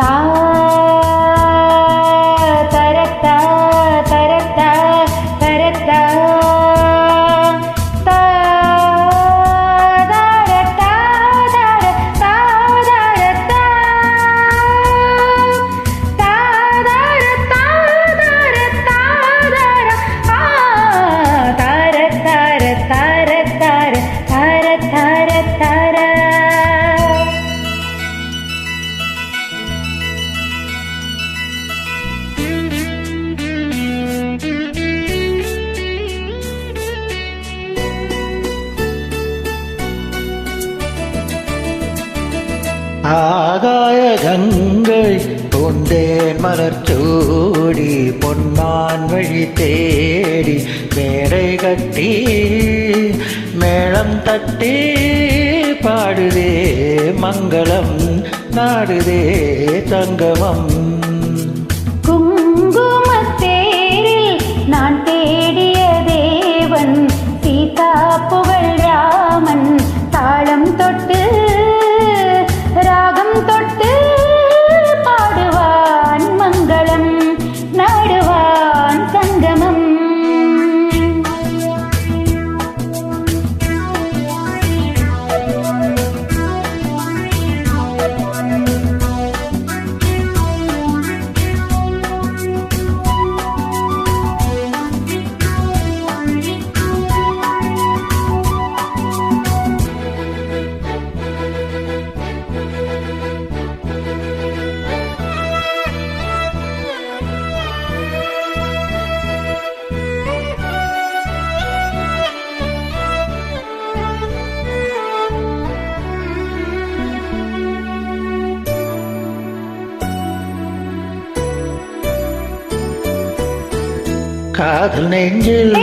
tá? ஆகாய கங்கை கொண்டேன் மலர்ச்சூடி பொன்னான் வழி தேடி மேடை கட்டி மேளம் தட்டி பாடுதே மங்களம் நாடுதே தங்கமம். காதல் நெஞ்சில்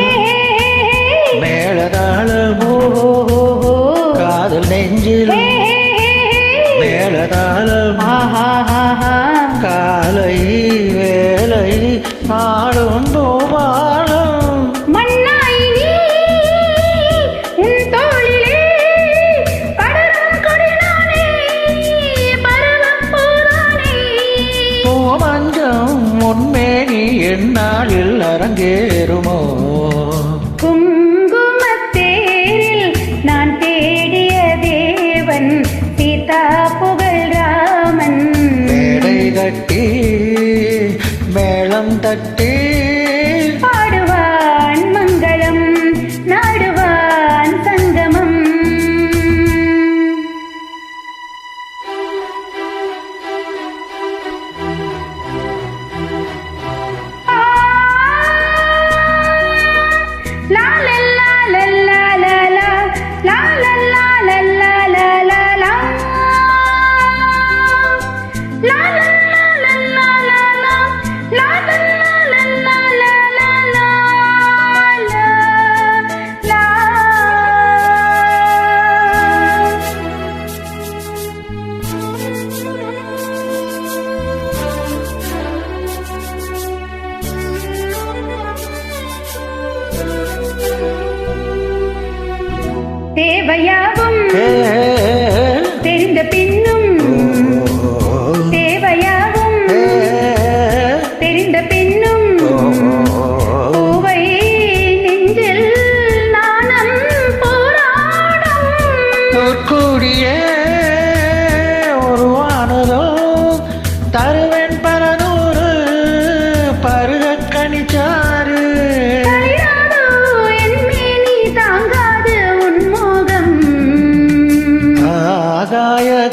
மேலதாளமோ? காதல் நெஞ்சில் மேலதாளம்? காலை வேலை ஆ எந்நாளில் அரங்கேறுமோ? குங்குமத்தேரில் நான் தேடிய தேவன் சீதா புகழ் ராமன். மேடை தட்டி மேளம் தட்டி தேவையாகும்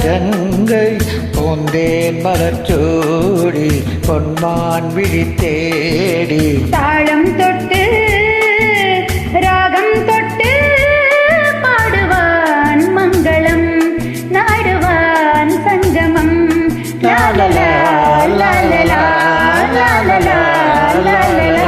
கங்கை பூந்தேன் மலச்சோடி பொன்மான் விழி தேடி தாழம் தொட்டு ராகம் தொட்டு பாடுவான் மங்களம் நாடுவான் சங்கமம். லாலலா லாலலா லாலலா லாலலா.